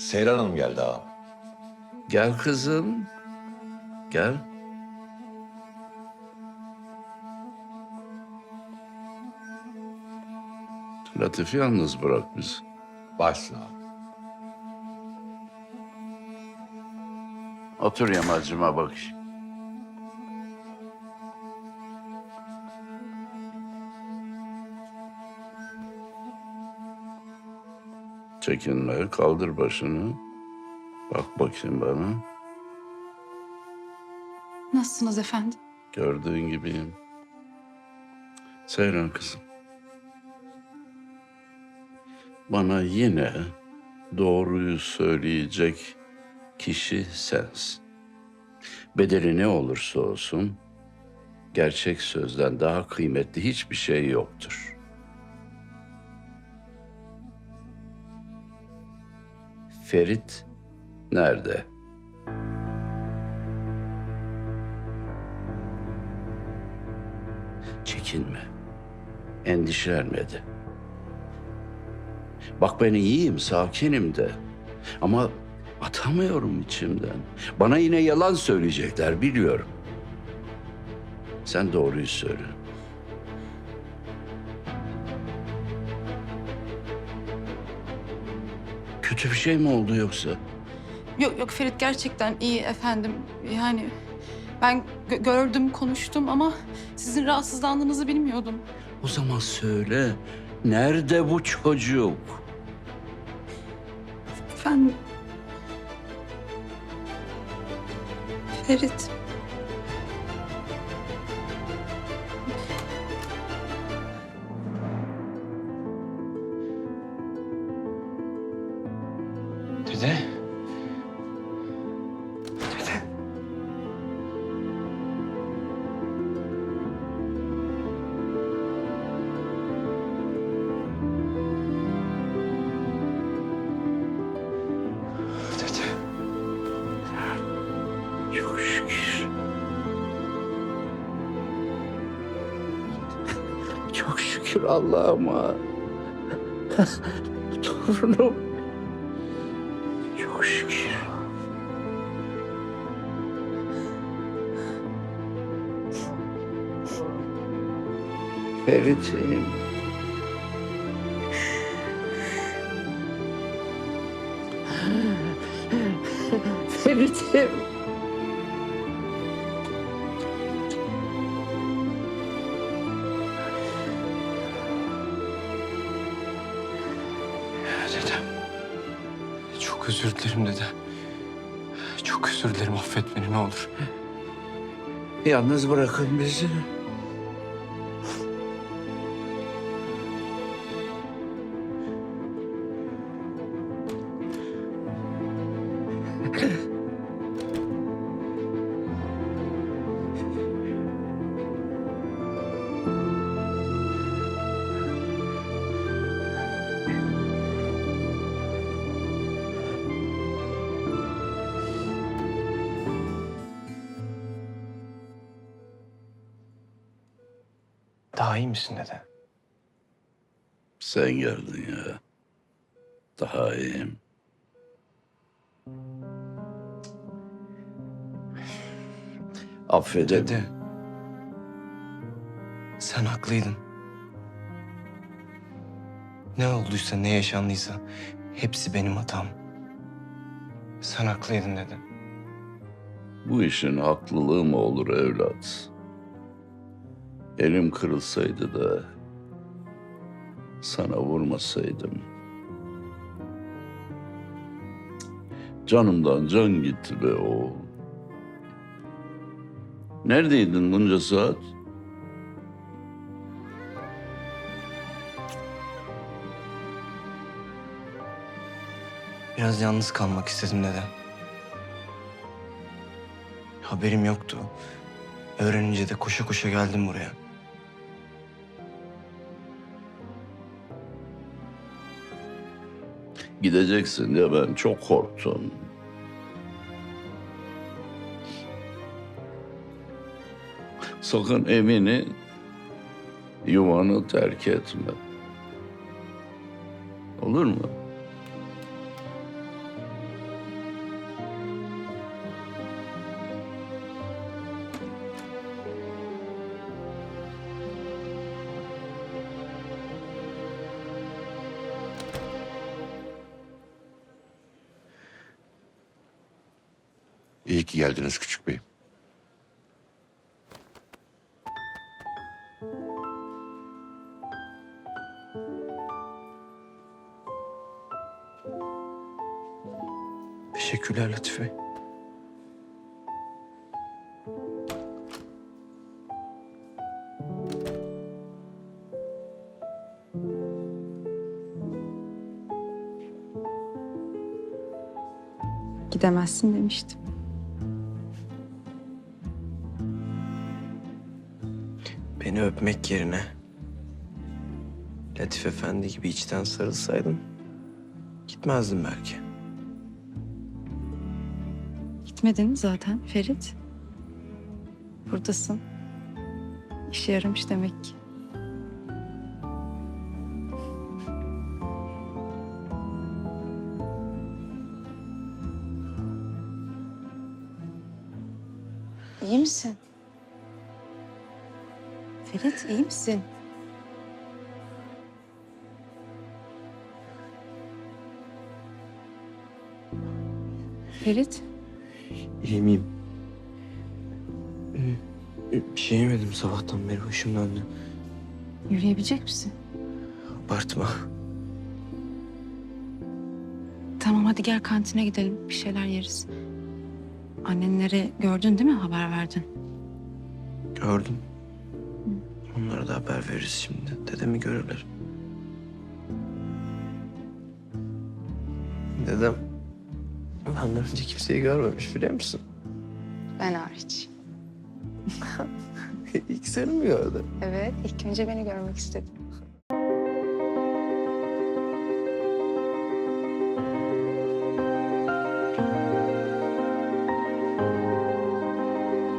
Seyran Hanım geldi ağam. Gel kızım. Gel. Latif'i yalnız bırak bizi. Başla. Otur yamacıma bakayım. Çekinme, kaldır başını. Bak bakayım bana. Nasılsınız efendim? Gördüğün gibiyim. Seyran kızım. Bana yine doğruyu söyleyecek kişi sensin. Bedeli ne olursa olsun gerçek sözden daha kıymetli hiçbir şey yoktur. Ferit nerede? Çekinme. Endişelenme de. Bak ben iyiyim, sakinim de. Ama atamıyorum içimden. Bana yine yalan söyleyecekler biliyorum. Sen doğruyu söyle. Kötü bir şey mi oldu yoksa? Yok yok Ferit gerçekten iyi efendim. Yani ben gö- gördüm, konuştum ama sizin rahatsızlandığınızı bilmiyordum. O zaman söyle. Nerede bu çocuk? Efendim... Ferit. Çok şükür. Çok şükür Allah'ıma. Torunum. Çok şükür. Ferit'im. Ferit'im. Çok özür dilerim dede. Çok özür dilerim affet beni ne olur. Yalnız bırakın bizi. İyi misin dede? Sen geldin ya. Daha iyiyim. Affedin. Dede. Sen haklıydın. Ne olduysa, ne yaşandıysa hepsi benim hatam. Sen haklıydın dede. Bu işin haklılığı mı olur evlat? Elim kırılsaydı da sana vurmasaydım. Canımdan can gitti be oğul. Neredeydin bunca saat? Biraz yalnız kalmak istedim dede. Haberim yoktu. Öğrenince de koşa koşa geldim buraya. Gideceksin diye ben çok korktum. Sakın evini, yuvanı terk etme. Olur mu? İyi ki geldiniz küçük beyim. Teşekkürler Latif Bey. Gidemezsin demiştim. Beni öpmek yerine Latif Efendi gibi içten sarılsaydın gitmezdim belki. Gitmedin zaten Ferit. Buradasın. İşe yaramış demek ki. İyi misin? Ferit iyi misin? Ferit. İyi miyim? Ee, Bir şey yemedim sabahtan beri başım döndü. Yürüyebilecek misin? Abartma. Tamam hadi gel kantine gidelim. Bir şeyler yeriz. Annenleri gördün değil mi? Haber verdin. Gördüm. Da haber veririz şimdi. Dedemi görürler. Dedem benden önce kimseyi görmemiş biliyor musun? Ben hariç. İlk seni mi gördü? Evet, ilk önce beni görmek istedim.